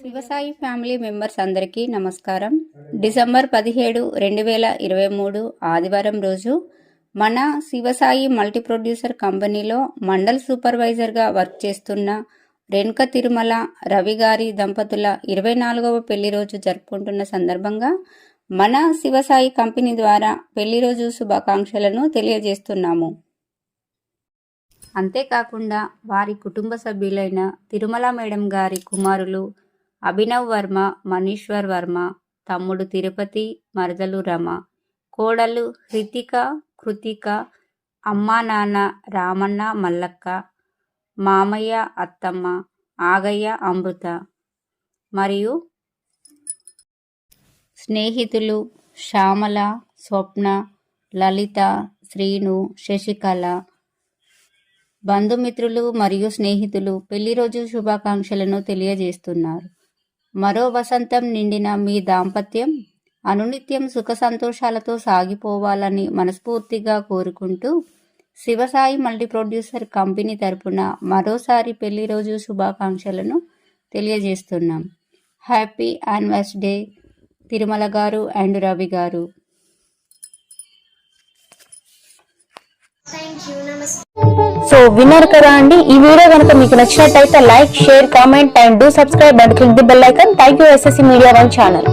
Shivasai family members అందరికీ నమస్కారం. December పదిహేడు రెండు వేల ఇరవై మూడు ఆదివారం రోజు మన శివసాయి మల్టీ ప్రొడ్యూసర్ కంపెనీలో మండల్ సూపర్వైజర్గా వర్క్ చేస్తున్న రేణుక తిరుమల రవి గారి దంపతుల ఇరవై నాలుగవ పెళ్ళి రోజు జరుపుకుంటున్న సందర్భంగా మన శివసాయి కంపెనీ ద్వారా పెళ్ళి రోజు శుభాకాంక్షలను తెలియజేస్తున్నాము. అంతేకాకుండా వారి కుటుంబ సభ్యులైన తిరుమల మేడం గారి కుమారులు అభినవ్ వర్మ మనీశ్వర్ వర్మ తమ్ముడు తిరుపతి మరదలు రమ కోడలు హృతిక కృతిక అమ్మా నాన్న రామన్న మల్లక్క మామయ్య అత్తమ్మ ఆగయ్య అమృత. మరియు స్నేహితులు శ్యామల స్వప్న లలిత శ్రీను శశికళ. బంధుమిత్రులు మరియు స్నేహితులు పెళ్ళి రోజు శుభాకాంక్షలను తెలియజేస్తున్నారు. మరో వసంతం నిండిన మీ దాంపత్యం అనునిత్యం సుఖ సంతోషాలతో సాగిపోవాలని మనస్ఫూర్తిగా కోరుకుంటూ శివసాయి మల్టీ ప్రొడ్యూసర్ కంపెనీ తరపున మరోసారి పెళ్ళి రోజు శుభాకాంక్షలను తెలియజేస్తున్నాం. హ్యాపీ యానివర్సరీ తిరుమల గారు అండ్ రవి గారు. సో విన్నారు కదా అండి ఈ వీడియో కనుక మీకు నచ్చినట్టయితే like share comment and do subscribe and click the bell icon. Thank you SSC media one channel.